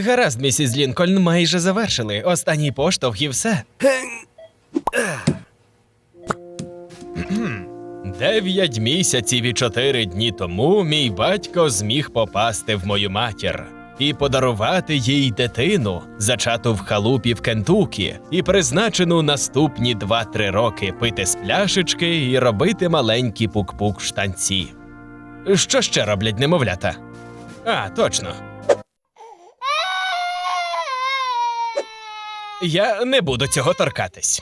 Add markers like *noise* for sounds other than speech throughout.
Гаразд, місіс Лінкольн, майже завершили. Останній поштовх і все. Дев'ять місяців і чотири дні тому мій батько зміг попасти в мою матір і подарувати їй дитину, зачату в халупі в Кентукі, і призначену наступні 2-3 роки пити з пляшечки і робити маленькі пук-пук штанці. Що ще роблять немовлята? А, точно. Я не буду цього торкатись.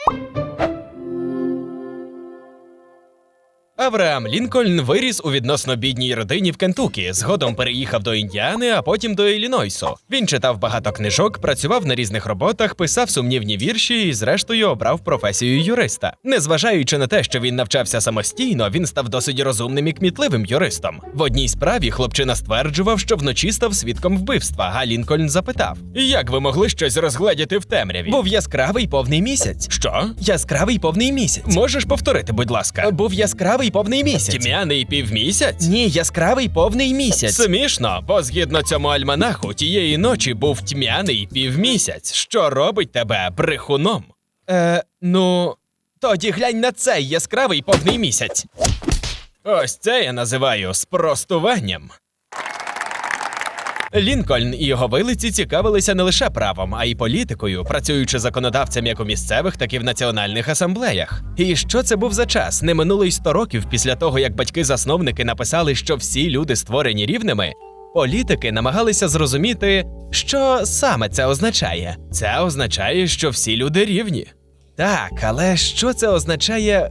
Авраам Лінкольн виріс у відносно бідній родині в Кентукі, згодом переїхав до Індіани, а потім до Іллінойсу. Він читав багато книжок, працював на різних роботах, писав сумнівні вірші і, зрештою, обрав професію юриста. Незважаючи на те, що він навчався самостійно, він став досить розумним і кмітливим юристом. В одній справі хлопчина стверджував, що вночі став свідком вбивства. А Лінкольн запитав: Як ви могли щось розгледіти в темряві? Був яскравий повний місяць. Що? Яскравий повний місяць. Можеш повторити, будь ласка. Був яскравий повний місяць. Тьмяний півмісяць? Ні, яскравий повний місяць. Смішно, бо згідно цьому альманаху, тієї ночі був тьмяний півмісяць, що робить тебе брехуном. Е, ну, тоді глянь на цей яскравий повний місяць. Ось це я називаю спростуванням. Лінкольн і його вилиці цікавилися не лише правом, а й політикою, працюючи законодавцем як у місцевих, так і в національних асамблеях. І що це був за час? Не минуло й 100 років після того, як батьки-засновники написали, що всі люди створені рівними. Політики намагалися зрозуміти, що саме це означає. Це означає, що всі люди рівні. Так, але що це означає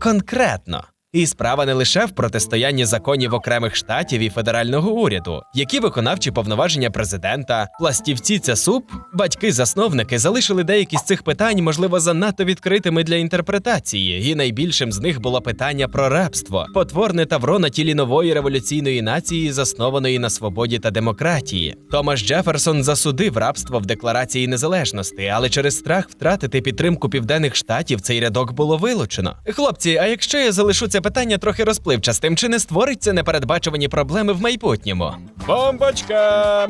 конкретно? І справа не лише в протистоянні законів окремих штатів і федерального уряду, які виконавчі повноваження президента, пластівці це суп, батьки-засновники залишили деякі з цих питань, можливо, занадто відкритими для інтерпретації, і найбільшим з них було питання про рабство, потворне тавро на тілі нової революційної нації, заснованої на свободі та демократії. Томас Джеферсон засудив рабство в декларації незалежності, але через страх втратити підтримку південних штатів цей рядок було вилучено. Хлопці, а якщо я залишу це питання трохи розпливчастим, чи не створить це непередбачувані проблеми в майбутньому? Бомбочка!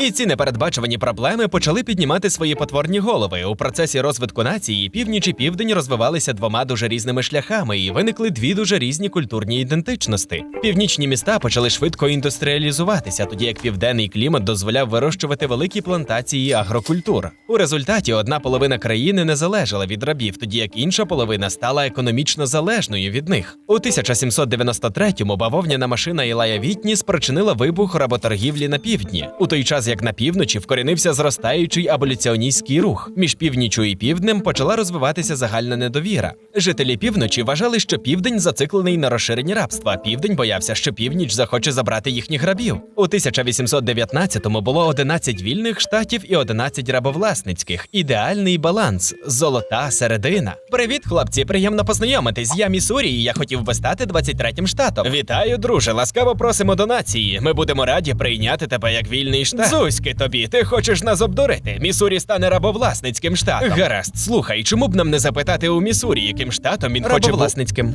І ці непередбачувані проблеми почали піднімати свої потворні голови. У процесі розвитку нації північ і південь розвивалися двома дуже різними шляхами, і виникли дві дуже різні культурні ідентичності. Північні міста почали швидко індустріалізуватися, тоді як південний клімат дозволяв вирощувати великі плантації агрокультур. У результаті одна половина країни не залежала від рабів, тоді як інша половина стала економічно залежною від них. У 1793-му бавовняна машина Ілая Вітні спричинила вибух работоргівлі на півдні. У той час як на півночі вкоренився зростаючий аболіціоністський рух. Між північю і півднем почала розвиватися загальна недовіра. Жителі півночі вважали, що південь зациклений на розширенні рабства. Південь боявся, що північ захоче забрати їхніх рабів. У 1819-му було 11 вільних штатів і 11 рабовласницьких. Ідеальний баланс, золота середина. Привіт, хлопці! Приємно познайомитись. Я Місурі, і я хотів би стати 23-м штатом. Вітаю, друже. Ласкаво просимо до нації. Ми будемо раді прийняти тебе як вільний штат. Зузьки тобі, ти хочеш нас обдурити? Місурі стане рабовласницьким штатом. Гаразд, слухай, чому б нам не запитати у Місурі, яким штатом він хоче бути? Рабовласницьким.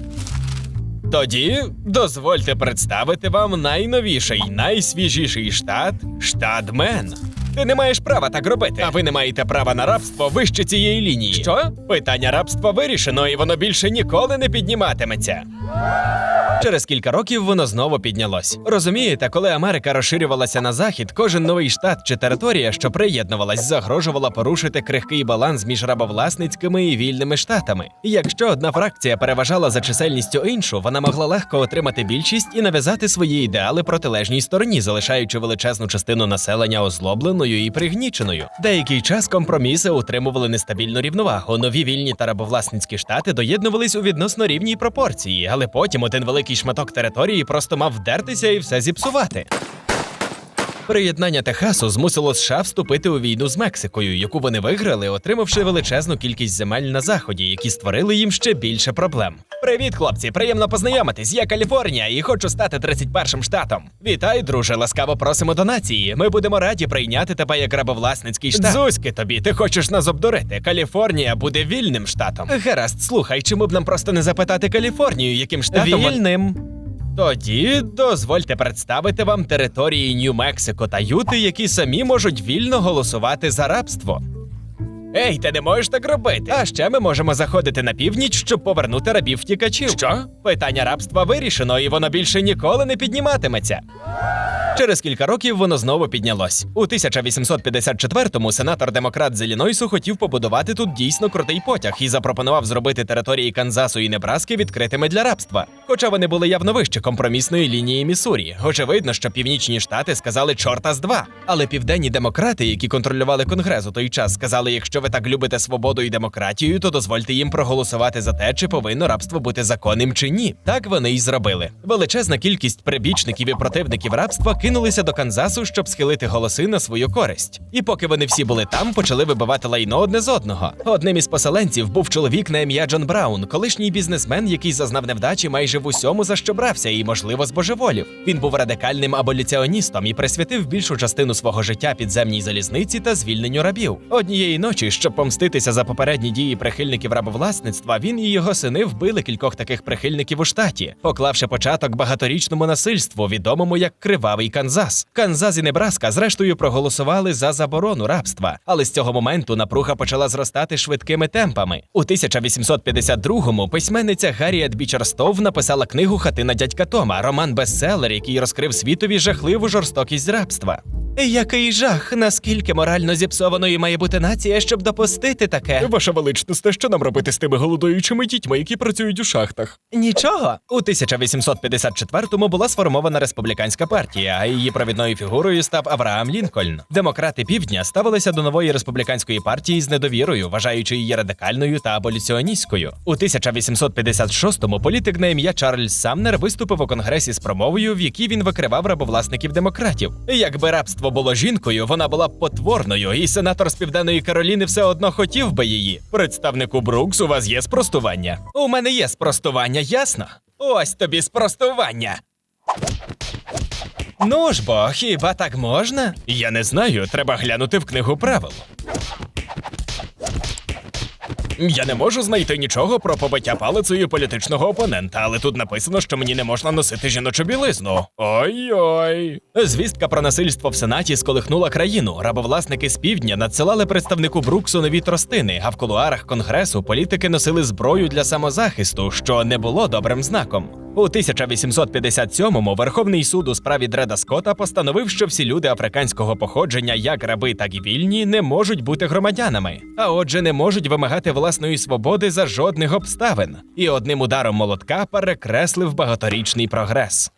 Тоді дозвольте представити вам найновіший, найсвіжіший штат штат Мен. Ти не маєш права так робити, а ви не маєте права на рабство вище цієї лінії. Що? Питання рабства вирішено, і воно більше ніколи не підніматиметься. Через кілька років воно знову піднялось. Розумієте, коли Америка розширювалася на захід, кожен новий штат чи територія, що приєднувалась, загрожувала порушити крихкий баланс між рабовласницькими і вільними штатами. І якщо одна фракція переважала за чисельністю іншу, вона могла легко отримати більшість і нав'язати свої ідеали протилежній стороні, залишаючи величезну частину населення озлобленою і пригніченою. Деякий час компроміси утримували нестабільну рівновагу. Нові вільні та рабовласницькі штати доєднувались у відносно рівній пропорції, але потім один великий шматок території просто мав вдертися і все зіпсувати. Приєднання Техасу змусило США вступити у війну з Мексикою, яку вони виграли, отримавши величезну кількість земель на заході, які створили їм ще більше проблем. Привіт, хлопці! Приємно познайомитись. Я Каліфорнія і хочу стати 31-м штатом. Вітай, друже, ласкаво просимо до нації. Ми будемо раді прийняти тебе як рабовласницький штат. Зузьки тобі, ти хочеш нас обдурити. Каліфорнія буде вільним штатом. Гаразд, слухай, чому б нам просто не запитати Каліфорнію, яким штатом Вільним. Тоді дозвольте представити вам території Нью-Мексико та Юти, які самі можуть вільно голосувати за рабство. Ей, ти не можеш так робити. А ще ми можемо заходити на північ, щоб повернути рабів втікачів. Що? Питання рабства вирішено, і воно більше ніколи не підніматиметься. Через кілька років воно знову піднялось. У 1854-му сенатор демократ з Іллінойсу хотів побудувати тут дійсно крутий потяг і запропонував зробити території Канзасу і Небраски відкритими для рабства. Хоча вони були явно вище компромісної лінії Міссурі. Очевидно, що північні штати сказали чорта з два. Але південні демократи, які контролювали конгрес у той час, сказали: якщо ви так любите свободу і демократію, то дозвольте їм проголосувати за те, чи повинно рабство бути законним чи ні. Так вони й зробили. Величезна кількість прибічників і противників рабства кинулися до Канзасу, щоб схилити голоси на свою користь. І поки вони всі були там, почали вибивати лайно одне з одного. Одним із поселенців був чоловік на ім'я Джон Браун, колишній бізнесмен, який зазнав невдачі майже в усьому, за що брався, і, можливо, збожеволів. Він був радикальним аболіціоністом і присвятив більшу частину свого життя підземній залізниці та звільненню рабів. Однієї ночі, щоб помститися за попередні дії прихильників рабовласництва, він і його сини вбили кількох таких прихильників у штаті, поклавши початок багаторічному насильству, відомому як Кривавий Канзас. Канзас і Небраска, зрештою, проголосували за заборону рабства, але з цього моменту напруга почала зростати швидкими темпами. У 1852-му письменниця Гарріет Бічерстов написала книгу Хатина дядька Тома, роман бестселер, який розкрив світові жахливу жорстокість рабства. Який жах, наскільки морально зіпсованою має бути нація, щоб допустити таке? Ваша величність, що нам робити з тими голодуючими дітьми, які працюють у шахтах? Нічого. У 1854-му була сформована республіканська партія, а її провідною фігурою став Авраам Лінкольн. Демократи півдня ставилися до нової республіканської партії з недовірою, вважаючи її радикальною та аболіціоністською. У 1856-му політик на ім'я Чарльз Самнер виступив у конгресі з промовою, в якій він викривав рабовласників демократів. Якби рабство було жінкою, вона була потворною, і сенатор з південної Кароліни все одно хотів би її. Представнику Брукс, у вас є спростування? У мене є спростування, ясно? Ось тобі спростування. Ну ж бо, хіба так можна? Я не знаю, треба глянути в книгу правил. Я не можу знайти нічого про побиття палицею політичного опонента, але тут написано, що мені не можна носити жіночу білизну. Ой-ой. Звістка про насильство в сенаті сколихнула країну. Рабовласники з півдня надсилали представнику Бруксу нові тростини, а в кулуарах конгресу політики носили зброю для самозахисту, що не було добрим знаком. У 1857-му Верховний суд у справі Дреда Скотта постановив, що всі люди африканського походження, як раби, так і вільні, не можуть бути громадянами, а отже, не можуть вимагати власної свободи за жодних обставин. І одним ударом молотка перекреслив багаторічний прогрес.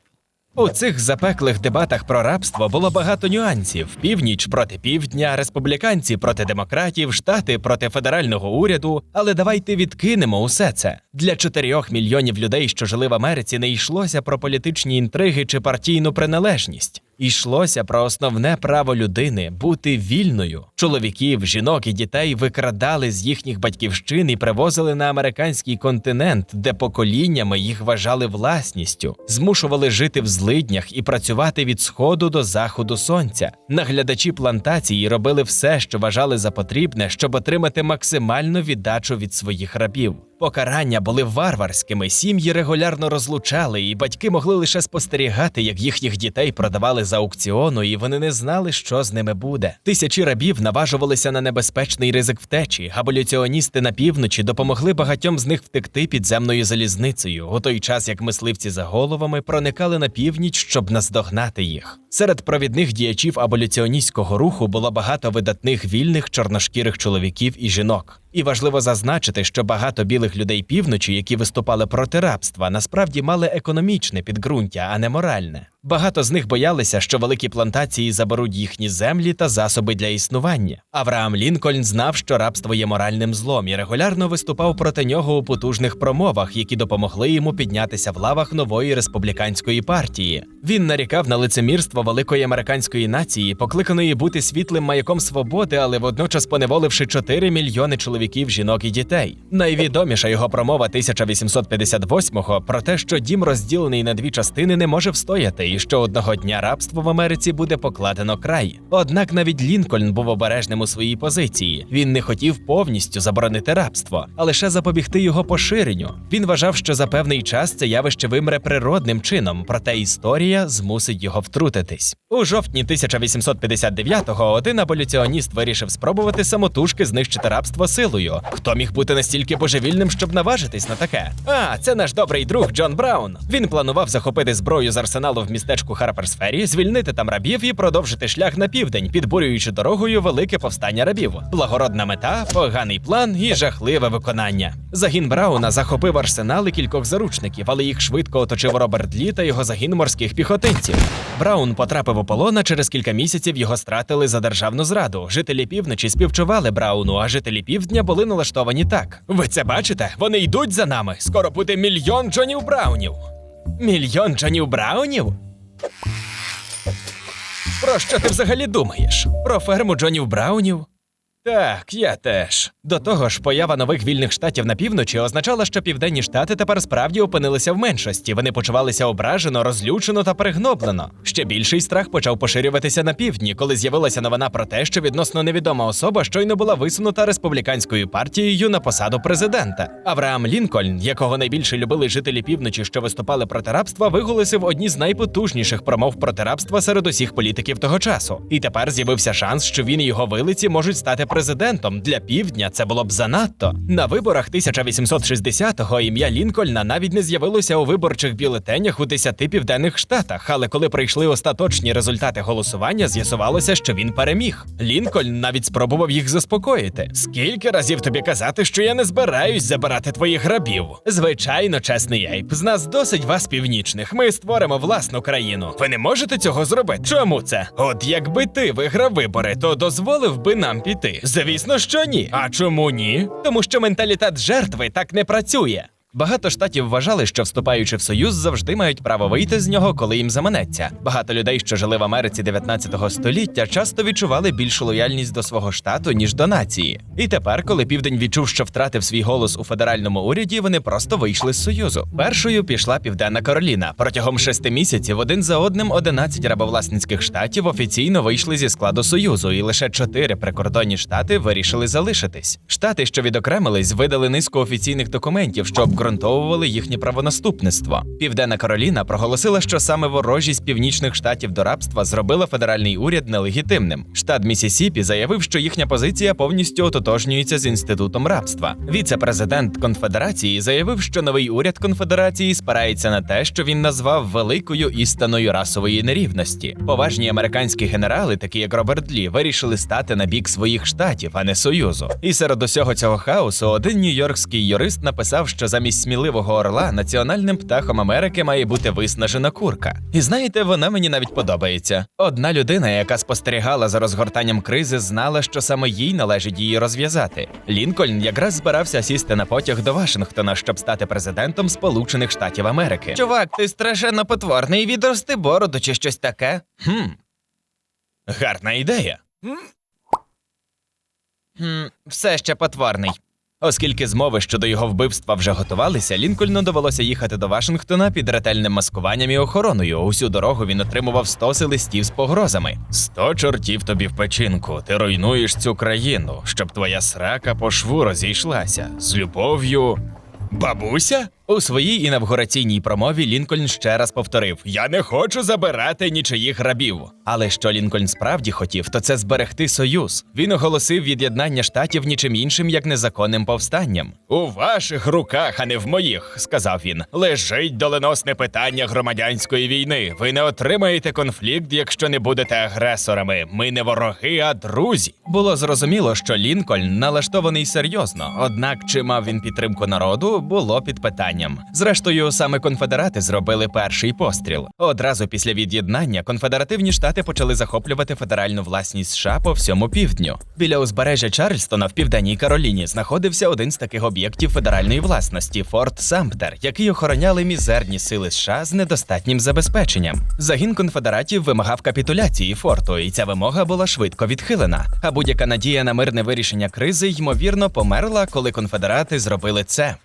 У цих запеклих дебатах про рабство було багато нюансів: північ проти півдня, республіканці проти демократів, штати проти федерального уряду. Але давайте відкинемо усе це. Для чотирьох мільйонів людей, що жили в Америці, не йшлося про політичні інтриги чи партійну приналежність. Йшлося про основне право людини бути вільною. Чоловіків, жінок і дітей викрадали з їхніх батьківщин і привозили на американський континент, де поколіннями їх вважали власністю, змушували жити в злиднях і працювати від сходу до заходу сонця. Наглядачі плантації робили все, що вважали за потрібне, щоб отримати максимальну віддачу від своїх рабів. Покарання були варварськими, сім'ї регулярно розлучали, і батьки могли лише спостерігати, як їхніх дітей продавали за аукціону, і вони не знали, що з ними буде. Тисячі рабів наважувалися на небезпечний ризик втечі. Аболіціоністи на півночі допомогли багатьом з них втекти підземною залізницею, у той час як мисливці за головами проникали на північ, щоб наздогнати їх. Серед провідних діячів аболіціоністського руху було багато видатних вільних чорношкірих чоловіків і жінок. І важливо зазначити, що багато білих людей півночі, які виступали проти рабства, насправді мали економічне підґрунтя, а не моральне. Багато з них боялися, що великі плантації заберуть їхні землі та засоби для існування. Авраам Лінкольн знав, що рабство є моральним злом і регулярно виступав проти нього у потужних промовах, які допомогли йому піднятися в лавах нової республіканської партії. Він нарікав на лицемірство великої американської нації, покликаної бути світлим маяком свободи, але водночас поневоливши 4 мільйони чоловіків, жінок і дітей. Найвідоміша його промова 1858-го про те, що дім розділений на дві частини не може встояти, і що одного дня рабство в Америці буде покладено край. Однак навіть Лінкольн був обережним у своїй позиції. Він не хотів повністю заборонити рабство, а лише запобігти його поширенню. Він вважав, що за певний час це явище вимре природним чином, проте історія змусить його втрутитись. У жовтні 1859-го один аболюціоніст вирішив спробувати самотужки знищити рабство силою. Хто міг бути настільки божевільним, щоб наважитись на таке? А, це наш добрий друг Джон Браун. Він планував захопити зброю з арсеналу в містечку Харперсфері, звільнити там рабів і продовжити шлях на південь, підбурюючи дорогою велике повстання рабів. Благородна мета, поганий план і жахливе виконання. Загін Брауна захопив арсенал і кількох заручників, але їх швидко оточив Роберт Лі та його загін морських піхотинців. Браун потрапив у полон, а через кілька місяців його стратили за державну зраду. Жителі півночі співчували Брауну, а жителі півдня були налаштовані так. Ви це бачите? Вони йдуть за нами. Скоро буде мільйон Джонів Браунів. Мільйон Джонів Браунів? Про що ти взагалі думаєш? Про ферму Джонів Браунів? Так, я теж. До того ж, поява нових вільних штатів на півночі означала, що південні штати тепер справді опинилися в меншості. Вони почувалися ображено, розлючено та перегноблено. Ще більший страх почав поширюватися на півдні, коли з'явилася новина про те, що відносно невідома особа щойно була висунута республіканською партією на посаду президента. Авраам Лінкольн, якого найбільше любили жителі півночі, що виступали проти рабства, виголосив одні з найпотужніших промов проти рабства серед усіх політиків того часу. І тепер з'явився шанс, що він і його вилиці можуть стати президентом. Для півдня це було б занадто. На виборах 1860-го ім'я Лінкольна навіть не з'явилося у виборчих бюлетенях у 10 південних штатах. Але коли прийшли остаточні результати голосування, з'ясувалося, що він переміг. Лінкольн навіть спробував їх заспокоїти. Скільки разів тобі казати, що я не збираюсь забирати твоїх рабів? Звичайно, чесний Ейп, з нас досить вас північних. Ми створимо власну країну. Ви не можете цього зробити. Чому це? От якби ти виграв вибори, то дозволив би нам піти. Звісно, що ні. А чому ні? Тому що менталітет жертви так не працює. Багато штатів вважали, що вступаючи в союз, завжди мають право вийти з нього, коли їм заманеться. Багато людей, що жили в Америці 19 століття, часто відчували більшу лояльність до свого штату ніж до нації. І тепер, коли південь відчув, що втратив свій голос у федеральному уряді, вони просто вийшли з союзу. Першою пішла Південна Кароліна. Протягом шести місяців один за одним 11 рабовласницьких штатів офіційно вийшли зі складу союзу, і лише чотири прикордонні штати вирішили залишитись. Штати, що відокремились, видали низку офіційних документів, що обґрунтовували їхнє правонаступництво. Південна Кароліна проголосила, що саме ворожість північних штатів до рабства зробила федеральний уряд нелегітимним. Штат Місісіпі заявив, що їхня позиція повністю ототожнюється з інститутом рабства. Віце-президент конфедерації заявив, що новий уряд конфедерації спирається на те, що він назвав великою істиною расової нерівності. Поважні американські генерали, такі як Роберт Лі, вирішили стати на бік своїх штатів, а не союзу. І серед усього цього хаосу один нью-йоркський юрист написав, що замість сміливого орла національним птахом Америки має бути виснажена курка. І знаєте, вона мені навіть подобається. Одна людина, яка спостерігала за розгортанням кризи, знала, що саме їй належить її розв'язати. Лінкольн якраз збирався сісти на потяг до Вашингтона, щоб стати президентом Сполучених Штатів Америки. Чувак, ти страшенно потворний, відрости бороду чи щось таке. Хм. Гарна ідея. Хм, все ще потворний. Оскільки змови щодо його вбивства вже готувалися, Лінкольну довелося їхати до Вашингтона під ретельним маскуванням і охороною. Усю дорогу він отримував стоси листів з погрозами. Сто чортів тобі в печінку. Ти руйнуєш цю країну, щоб твоя срака по шву розійшлася з любов'ю. Бабуся? У своїй інавгураційній промові Лінкольн ще раз повторив: Я не хочу забирати нічиїх рабів. Але що Лінкольн справді хотів, то це зберегти союз. Він оголосив від'єднання штатів нічим іншим, як незаконним повстанням. У ваших руках, а не в моїх, сказав він. Лежить доленосне питання громадянської війни. Ви не отримаєте конфлікт, якщо не будете агресорами. Ми не вороги, а друзі. Було зрозуміло, що Лінкольн налаштований серйозно. Однак, чи мав він підтримку народу, було під питанням. Завданням. Зрештою, саме конфедерати зробили перший постріл. Одразу після від'єднання конфедеративні штати почали захоплювати федеральну власність США по всьому півдню. Біля узбережжя Чарльстона в південній Кароліні знаходився один з таких об'єктів федеральної власності Форт Самптер, який охороняли мізерні сили США з недостатнім забезпеченням. Загін конфедератів вимагав капітуляції форту, і ця вимога була швидко відхилена. А будь-яка надія на мирне вирішення кризи ймовірно померла, коли конфедерати зробили це.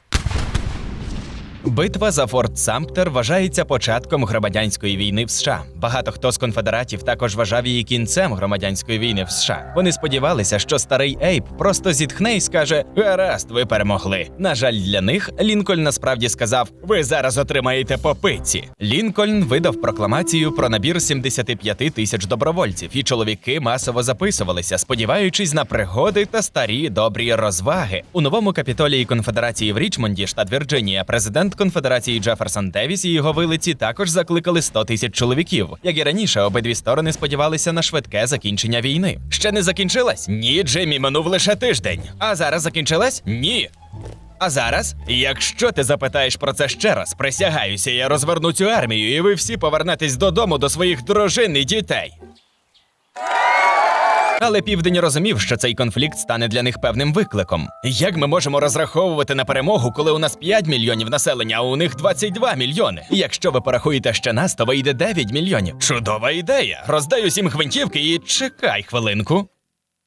Битва за Форт Самптер вважається початком громадянської війни в США. Багато хто з конфедератів також вважав її кінцем громадянської війни в США. Вони сподівалися, що старий Ейп просто зітхне і скаже: Гаразд, ви перемогли. На жаль, для них Лінкольн насправді сказав: Ви зараз отримаєте по пиці. Лінкольн видав прокламацію про набір 75 тисяч добровольців, і чоловіки масово записувалися, сподіваючись на пригоди та старі добрі розваги. У новому капітолії конфедерації в Річмонді, штат Вірджинія, президент конфедерації Джеферсон Девіс і його вилиці також закликали 100 тисяч чоловіків. Як і раніше, обидві сторони сподівалися на швидке закінчення війни. Ще не закінчилась? Ні, Джиммі, минув лише тиждень. А зараз закінчилась? Ні. А зараз, якщо ти запитаєш про це ще раз, присягаюся, я розверну цю армію, і ви всі повернетесь додому до своїх дружин і дітей. Але південь розумів, що цей конфлікт стане для них певним викликом. Як ми можемо розраховувати на перемогу, коли у нас 5 мільйонів населення, а у них 22 мільйони? Якщо ви порахуєте ще нас, то вийде 9 мільйонів. Чудова ідея! Роздай усім гвинтівки і чекай хвилинку.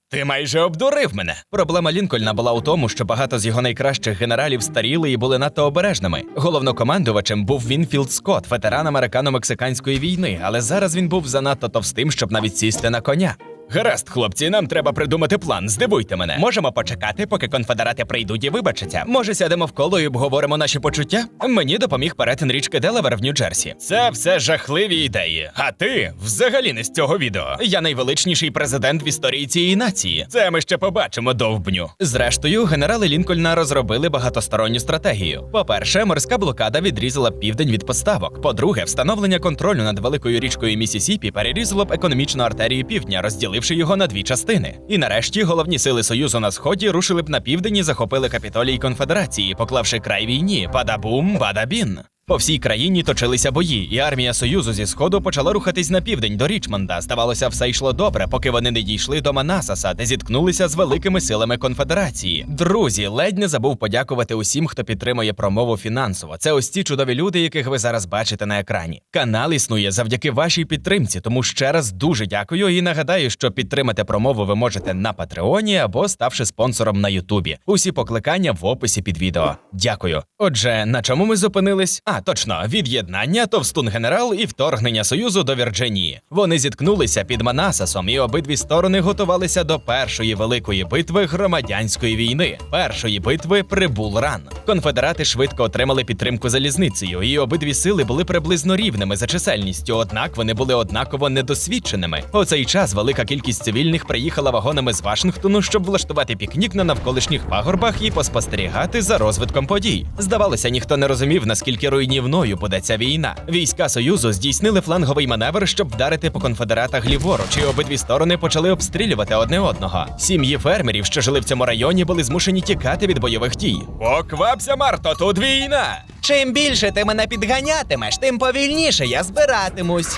Ти майже обдурив мене. Проблема Лінкольна була у тому, що багато з його найкращих генералів старіли і були надто обережними. Головнокомандувачем був Вінфілд Скотт, ветеран американо-мексиканської війни, але зараз він був занадто товстим, щоб навіть сісти на коня. Гаразд, хлопці, нам треба придумати план. Здивуйте мене. Можемо почекати, поки конфедерати прийдуть і вибачаться. Може, сядемо в коло і обговоримо наші почуття? Мені допоміг перетин річки Делавер в Нью-Джерсі. Це все жахливі ідеї. А ти взагалі не з цього відео. Я найвеличніший президент в історії цієї нації. Це ми ще побачимо довбню. Зрештою, генерали Лінкольна розробили багатосторонню стратегію. По-перше, морська блокада відрізала південь від поставок. По-друге, встановлення контролю над великою річкою Місісіпі перерізало б економічну артерію півдня, розділивши його на дві частини. І нарешті головні сили Союзу на сході рушили б на південь і захопили капітолій конфедерації, поклавши край війні. Бадабум, бадабін. По всій країні точилися бої, і армія Союзу зі сходу почала рухатись на південь до Річмонда. Здавалося, все йшло добре, поки вони не дійшли до Манасаса, де зіткнулися з великими силами конфедерації. Друзі, ледь не забув подякувати усім, хто підтримує промову фінансово. Це ось ці чудові люди, яких ви зараз бачите на екрані. Канал існує завдяки вашій підтримці, тому ще раз дуже дякую і нагадаю, що підтримати промову ви можете на Патреоні або ставши спонсором на Ютубі. Усі покликання в описі під відео. Дякую. Отже, на чому ми зупинились? А, точно, від'єднання, товстун генерал і вторгнення Союзу до Вірджинії. Вони зіткнулися під Манасасом, і обидві сторони готувалися до першої великої битви громадянської війни. Першої битви при Булран. Конфедерати швидко отримали підтримку залізницею, і обидві сили були приблизно рівними за чисельністю, однак вони були однаково недосвідченими. У цей час велика кількість цивільних приїхала вагонами з Вашингтону, щоб влаштувати пікнік на навколишніх пагорбах і поспостерігати за розвитком подій. Здавалося, ніхто не розумів, наскільки руйнівною ця війна. Війська Союзу здійснили фланговий маневр, щоб вдарити по конфедератах ліворуч, і обидві сторони почали обстрілювати одне одного. Сім'ї фермерів, що жили в цьому районі, були змушені тікати від бойових дій. Поквапся, Марто, тут війна! Чим більше ти мене підганятимеш, тим повільніше я збиратимусь.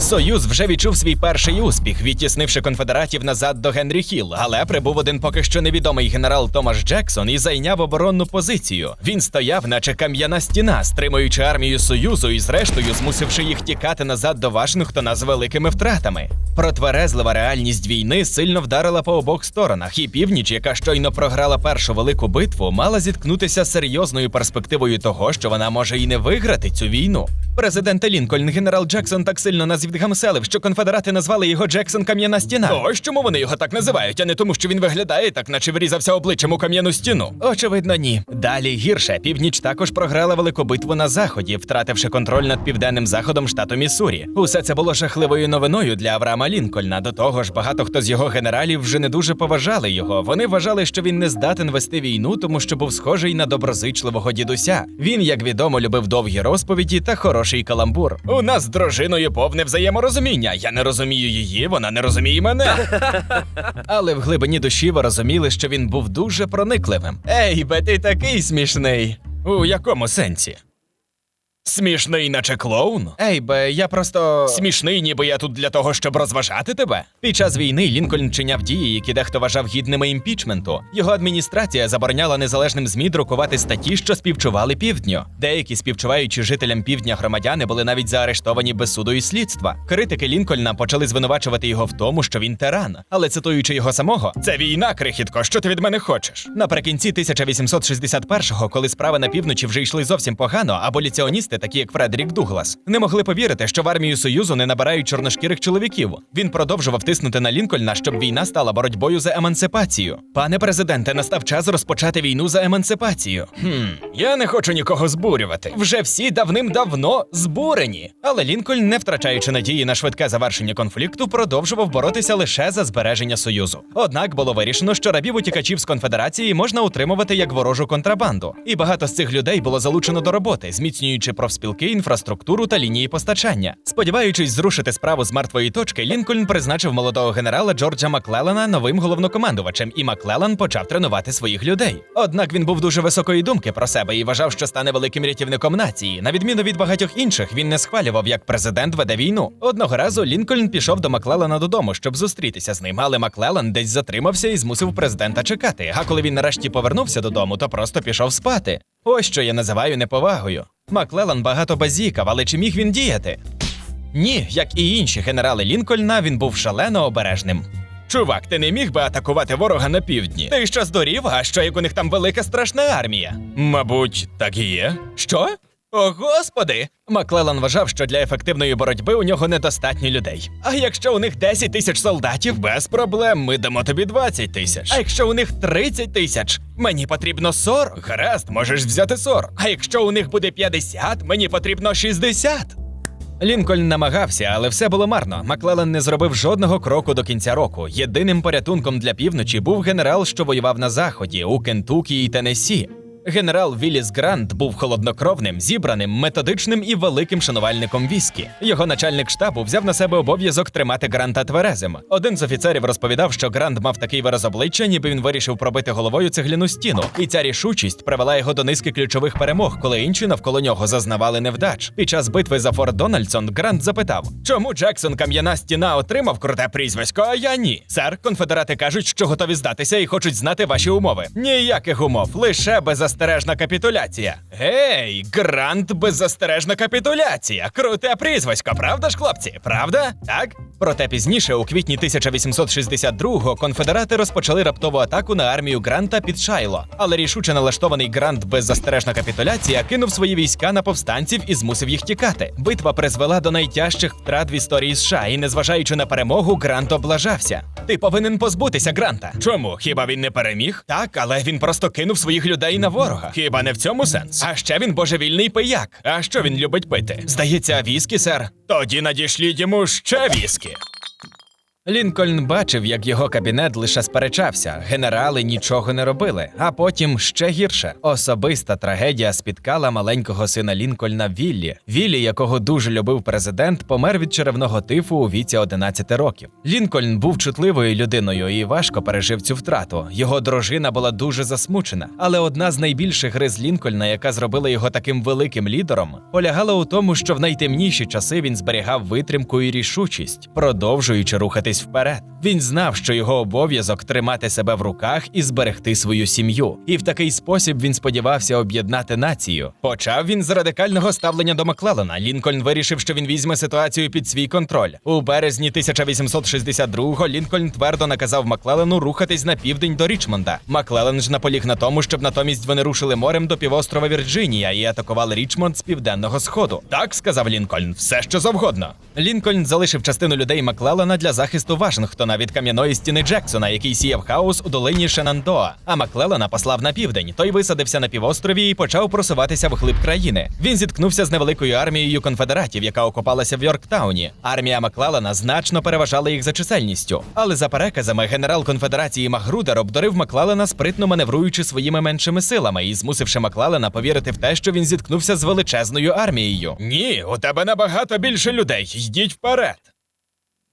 Союз вже відчув свій перший успіх, відтіснивши конфедератів назад до Генрі Хілл, але прибув один поки що невідомий генерал Томаш Джексон і зайняв оборонну позицію. Він стояв, наче кам'яна стіна, стримуючи армію Союзу і, зрештою, змусивши їх тікати назад до Вашингтона з великими втратами. Протверезлива реальність війни сильно вдарила по обох сторонах, і північ, яка щойно програла першу велику битву, мала зіткнутися з серйозною перспективою того, що вона може і не виграти цю війну. Президент Лінкольн генерал Джексон так сильно нас відгамселив, що конфедерати назвали його Джексон Кам'яна стіна. Ось чому вони його так називають, а не тому, що він виглядає так, наче врізався обличчям у кам'яну стіну. Очевидно, ні. Далі гірше. Північ також програла велику битву на заході, втративши контроль над південним заходом штату Міссурі. Усе це було жахливою новиною для Авраама Лінкольна. До того ж, багато хто з його генералів вже не дуже поважали його. Вони вважали, що він не здатен вести війну, тому що був схожий на доброзичливого дідуся. Він, як відомо, любив довгі розповіді та хороший каламбур. У нас з дружиною повне взаєморозуміння. Я не розумію її, вона не розуміє мене. *laughs* Але в глибині душі ви розуміли, що він був дуже проникливим. Ей, бе ти такий смішний. У якому сенсі? Смішний, наче клоун? Ей, бе, я просто. Смішний, ніби я тут для того, щоб розважати тебе? Під час війни Лінкольн чиняв дії, які дехто вважав гідними імпічменту. Його адміністрація забороняла незалежним ЗМІ друкувати статті, що співчували півдню. Деякі співчуваючі жителям півдня громадяни були навіть заарештовані без суду і слідства. Критики Лінкольна почали звинувачувати його в тому, що він тиран. Але цитуючи його самого, Це війна, крихітко, що ти від мене хочеш? Наприкінці 1861-го, коли справи на півночі вже йшли зовсім погано, аболіціоністи, такі як Фредерік Дуглас, не могли повірити, що в армію Союзу не набирають чорношкірих чоловіків. Він продовжував тиснути на Лінкольна, щоб війна стала боротьбою за емансипацію. Пане президенте, настав час розпочати війну за емансипацію. Хм, Я не хочу нікого збурювати. вже всі давним-давно збурені. Але Лінкольн, не втрачаючи надії на швидке завершення конфлікту, продовжував боротися лише за збереження союзу. Однак було вирішено, що рабів утікачів з конфедерації можна утримувати як ворожу контрабанду, і багато з цих людей було залучено до роботи, зміцнюючи профспілки, інфраструктуру та лінії постачання. Сподіваючись зрушити справу з мертвої точки, Лінкольн призначив молодого генерала Джорджа Маклелана новим головнокомандувачем, і Маклелан почав тренувати своїх людей. Однак він був дуже високої думки про себе і вважав, що стане великим рятівником нації. На відміну від багатьох інших, він не схвалював, як президент веде війну. Одного разу Лінкольн пішов до Маклелана додому, щоб зустрітися з ним, але Маклелан десь затримався і змусив президента чекати. А коли він нарешті повернувся додому, то просто пішов спати. Ось що я називаю неповагою. Маклелан багато базікав, але чи міг він діяти? Ні, як і інші генерали Лінкольна, він був шалено обережним. Чувак, ти не міг би атакувати ворога на півдні? Ти що здурів? А що як у них там велика страшна армія? Мабуть, так і є. Що? О, господи! Маклелан вважав, що для ефективної боротьби у нього недостатньо людей. А якщо у них 10 тисяч солдатів, Без проблем, ми дамо тобі 20 тисяч. а якщо у них 30 тисяч, мені потрібно 40. Гаразд, можеш взяти 40. А якщо у них буде 50, мені потрібно 60. Лінкольн намагався, але все було марно. Маклелан не зробив жодного кроку до кінця року. Єдиним порятунком для півночі був генерал, що воював на заході у Кентукі і Теннессі. Генерал Вілліс Грант був холоднокровним, зібраним, методичним і великим шанувальником віскі. Його начальник штабу взяв на себе обов'язок тримати Гранта тверезим. Один з офіцерів розповідав, що Грант мав такий вираз обличчя, ніби він вирішив пробити головою цегляну стіну. І ця рішучість привела його до низки ключових перемог, коли інші навколо нього зазнавали невдач. Під час битви за Форт Дональдсон Грант запитав, чому Джексон Кам'яна стіна отримав круте прізвисько, а я ні. Сер, конфедерати кажуть, що готові здатися і хочуть знати ваші умови. Ніяких умов, лише беззастережна капітуляція. Гей, Грант беззастережна капітуляція. Круте прізвисько, правда ж, хлопці? Правда? Так? Проте пізніше, у квітні 1862-го, конфедерати розпочали раптову атаку на армію Гранта під Шайло. Але рішуче налаштований Грант беззастережна капітуляція кинув свої війська на повстанців і змусив їх тікати. Битва призвела до найтяжчих втрат в історії США, і незважаючи на перемогу, Грант облажався. Ти повинен позбутися Гранта. Чому? Хіба він не переміг? Так, але він просто кинув своїх людей на ворога. Хіба не в цьому сенс? А ще він божевільний пияк. А що він любить пити? Здається, віскі, сер. Тоді надішліть йому ще віскі. Америки. Лінкольн бачив, як його кабінет лише сперечався, генерали нічого не робили. А потім ще гірше. Особиста трагедія спіткала маленького сина Лінкольна Віллі. Віллі, якого дуже любив президент, помер від черевного тифу у віці 11 років. Лінкольн був чутливою людиною і важко пережив цю втрату. Його дружина була дуже засмучена. Але одна з найбільших риз Лінкольна, яка зробила його таким великим лідером, полягала у тому, що в найтемніші часи він зберігав витримку і рішучість, продовжуючи рухатись вперед. Він знав, що його обов'язок тримати себе в руках і зберегти свою сім'ю. І в такий спосіб він сподівався об'єднати націю. Почав він з радикального ставлення до Маклелана. Лінкольн вирішив, що він візьме ситуацію під свій контроль. У березні 1862-го Лінкольн твердо наказав Маклелену рухатись на південь до Річмонда. Маклелен ж наполіг на тому, щоб натомість вони рушили морем до півострова Вірджинія і атакували Річмонд з південного сходу. Так сказав Лінкольн, все що завгодно. Лінкольн залишив частину людей Маклелена для захисту Вашингтона від кам'яної стіни Джексона, який сіяв хаос у долині Шенандоа. А Маклелена послав на південь. Той висадився на півострові і почав просуватися вглиб країни. Він зіткнувся з невеликою армією конфедератів, яка окопалася в Йорктауні. Армія Маклелена значно переважала їх за чисельністю. Але за переказами генерал конфедерації Магрудер обдурив Маклелена, спритно маневруючи своїми меншими силами і змусивши Маклелена повірити в те, що він зіткнувся з величезною армією. Ні, у тебе набагато більше людей. Йдіть вперед.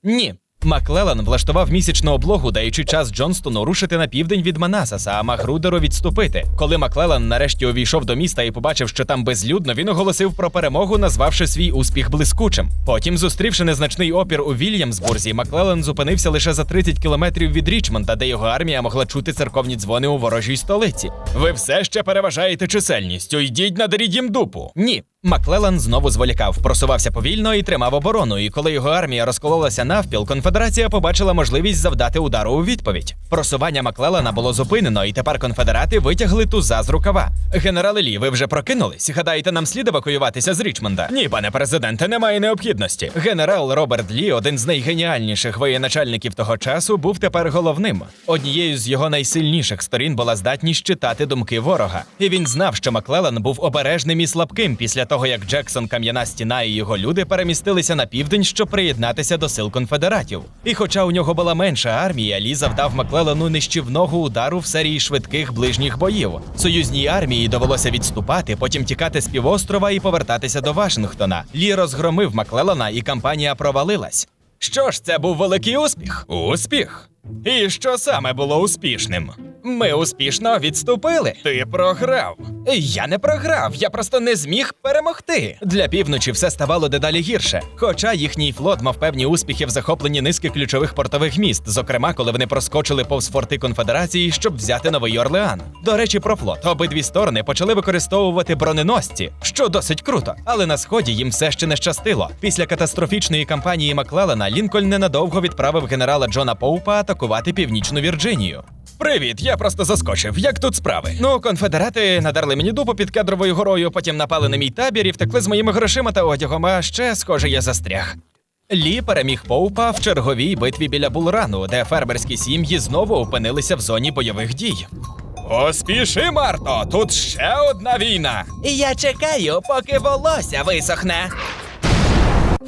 Ні, Маклеллан влаштував місячну облогу, даючи час Джонстону рушити на південь від Манасаса, а Магрудеру відступити. Коли Маклеллан нарешті увійшов до міста і побачив, що там безлюдно, він оголосив про перемогу, назвавши свій успіх блискучим. Потім, зустрівши незначний опір у Вільямсбурзі, Маклеллан зупинився лише за 30 кілометрів від Річмонда, де його армія могла чути церковні дзвони у ворожій столиці. Ви все ще переважаєте чисельністю. Йдіть надаріть їм дупу. Ні. Маклеллан знову зволікав, просувався повільно і тримав оборону. І коли його армія розкололася навпіл, конфедерація побачила можливість завдати удару у відповідь. Просування Маклеллана було зупинено, і тепер конфедерати витягли туза з рукава. Генерали Лі, ви вже прокинулись? Гадаєте, нам слід евакуюватися з Річмонда? Ні, пане президенте, немає необхідності. Генерал Роберт Лі, один з найгеніальніших воєначальників того часу, був тепер головним. Однією з його найсильніших сторін була здатність читати думки ворога. І він знав, що Маклеллан був обережним і слабким після того, як Джексон, Кам'яна стіна і його люди перемістилися на південь, щоб приєднатися до сил конфедератів. І хоча у нього була менша армія, Лі завдав Маклеллану нищівного удару в серії швидких ближніх боїв. Союзній армії довелося відступати, потім тікати з півострова і повертатися до Вашингтона. Лі розгромив Маклеллана, і кампанія провалилась. Що ж, це був великий успіх? Успіх? І що саме було успішним? Ми успішно відступили. Ти програв. Я не програв, я просто не зміг перемогти. Для півночі все ставало дедалі гірше. Хоча їхній флот мав певні успіхи в захопленні низки ключових портових міст, зокрема, коли вони проскочили повз форти конфедерації, щоб взяти новий Орлеан. До речі, про флот обидві сторони почали використовувати броненосці, що досить круто. Але на сході їм все ще не щастило. Після катастрофічної кампанії Маклеллана Лінкольн ненадовго відправив генерала Джона Поупа атакувати північну Вірджинію. Привіт, я просто заскочив. Як тут справи? Ну, конфедерати надарли мені дупу під кедровою горою, потім напали на мій табір і втекли з моїми грошима та одягом, а ще, схоже, я застряг. Лі переміг Поупа в черговій битві біля Булрану, де фермерські сім'ї знову опинилися в зоні бойових дій. Поспіши, Марто! Тут ще одна війна. Я чекаю, поки волосся висохне.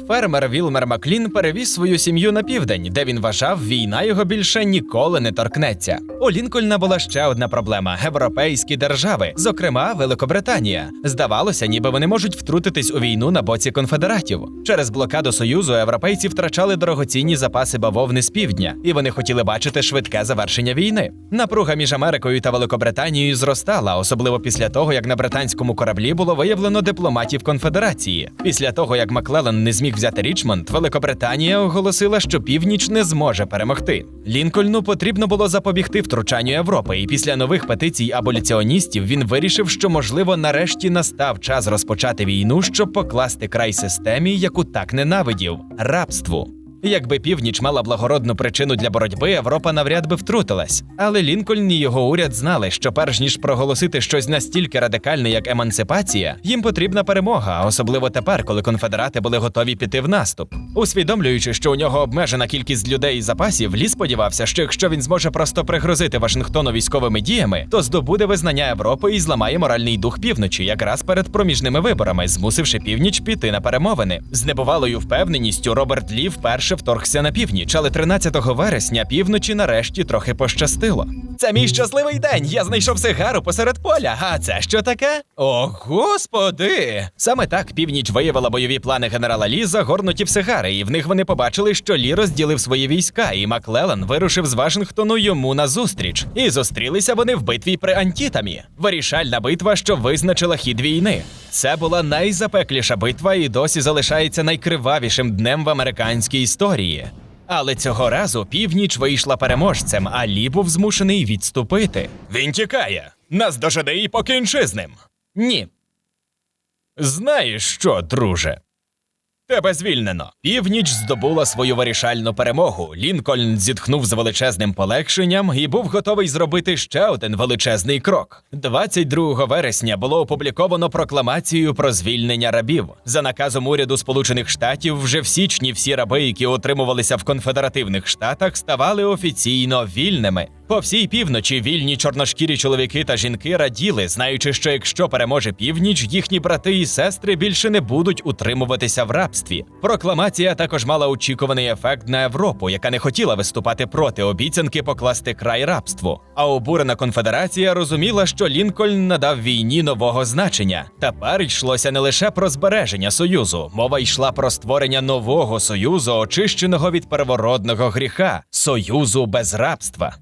Фермер Вілмер Маклін перевіз свою сім'ю на південь, де він вважав, війна його більше ніколи не торкнеться. У Лінкольна була ще одна проблема: європейські держави, зокрема Великобританія. Здавалося, ніби вони можуть втрутитись у війну на боці конфедератів. Через блокаду союзу європейці втрачали дорогоцінні запаси бавовни з півдня, і вони хотіли бачити швидке завершення війни. Напруга між Америкою та Великобританією зростала, особливо після того, як на британському кораблі було виявлено дипломатів конфедерації. Після того, як Маклеллан не зміг взяти Річмонд, Великобританія оголосила, що північ не зможе перемогти. Лінкольну потрібно було запобігти втручанню Європи, і після нових петицій аболіціоністів він вирішив, що можливо нарешті настав час розпочати війну, щоб покласти край системі, яку так ненавидів рабству. Якби північ мала благородну причину для боротьби, Європа навряд би втрутилась. Але Лінкольн і його уряд знали, що перш ніж проголосити щось настільки радикальне, як емансипація, їм потрібна перемога, особливо тепер, коли конфедерати були готові піти в наступ. Усвідомлюючи, що у нього обмежена кількість людей і запасів, Лі сподівався, що якщо він зможе просто пригрозити Вашингтону військовими діями, то здобуде визнання Європи і зламає моральний дух півночі, якраз перед проміжними виборами, змусивши північ піти на перемовини. З небувалою впевненістю Роберт Лі вперше вторгся на північ, але 13 вересня півночі нарешті трохи пощастило. Це мій щасливий день. Я знайшов сигару посеред поля. А це що таке? О, господи! Саме так північ виявила бойові плани генерала Лі, загорнуті в сигари, і в них вони побачили, що Лі розділив свої війська, і Маклеллан вирушив з Вашингтону йому назустріч. І зустрілися вони в битві при Антітамі. Вирішальна битва, що визначила хід війни. Це була найзапекліша битва і досі залишається найкривавішим днем в американській історії. Але цього разу північ вийшла переможцем, а Лі був змушений відступити. Він тікає. Нас дожеде і покінчи з ним. Ні. Знаєш що, друже? Тебе звільнено. Північ здобула свою вирішальну перемогу. Лінкольн зітхнув з величезним полегшенням і був готовий зробити ще один величезний крок. 22 вересня було опубліковано прокламацію про звільнення рабів. За наказом уряду Сполучених Штатів, вже в січні всі раби, які отримувалися в конфедеративних штатах, ставали офіційно вільними. По всій півночі вільні чорношкірі чоловіки та жінки раділи, знаючи, що якщо переможе північ, їхні брати і сестри більше не будуть утримуватися в рабстві. Прокламація також мала очікуваний ефект на Європу, яка не хотіла виступати проти обіцянки покласти край рабству. А обурена конфедерація розуміла, що Лінкольн надав війні нового значення. Тепер йшлося не лише про збереження союзу, мова йшла про створення нового союзу, очищеного від первородного гріха союзу без рабства.